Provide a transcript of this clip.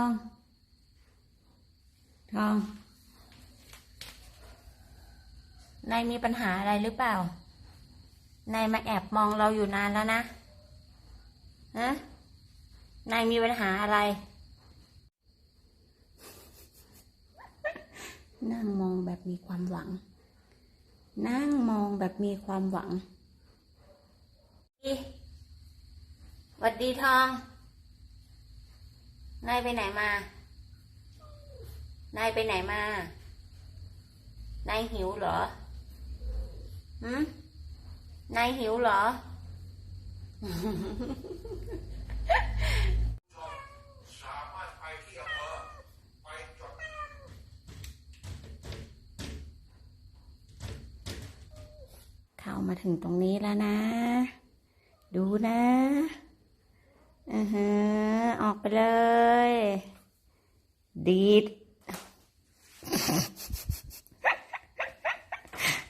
องทองนายมีปัญหาอะไรหรือเปล่านายมาแอบมองเราอยู่นานแล้วนะฮะนายมีปัญหาอะไร นั่งมองแบบมีความหวัง นั่งมองแบบมีความหวังหวัดดีทอง นายไปไหนมา นายไปไหนมา นายหิวเหรอหืมนายหิวเหรอ สามารถไปที่อำเภอไปจดเข้ามาถึงตรงนี้แล้วนะ ดูนะอือฮะ ออกไปเลย ดีด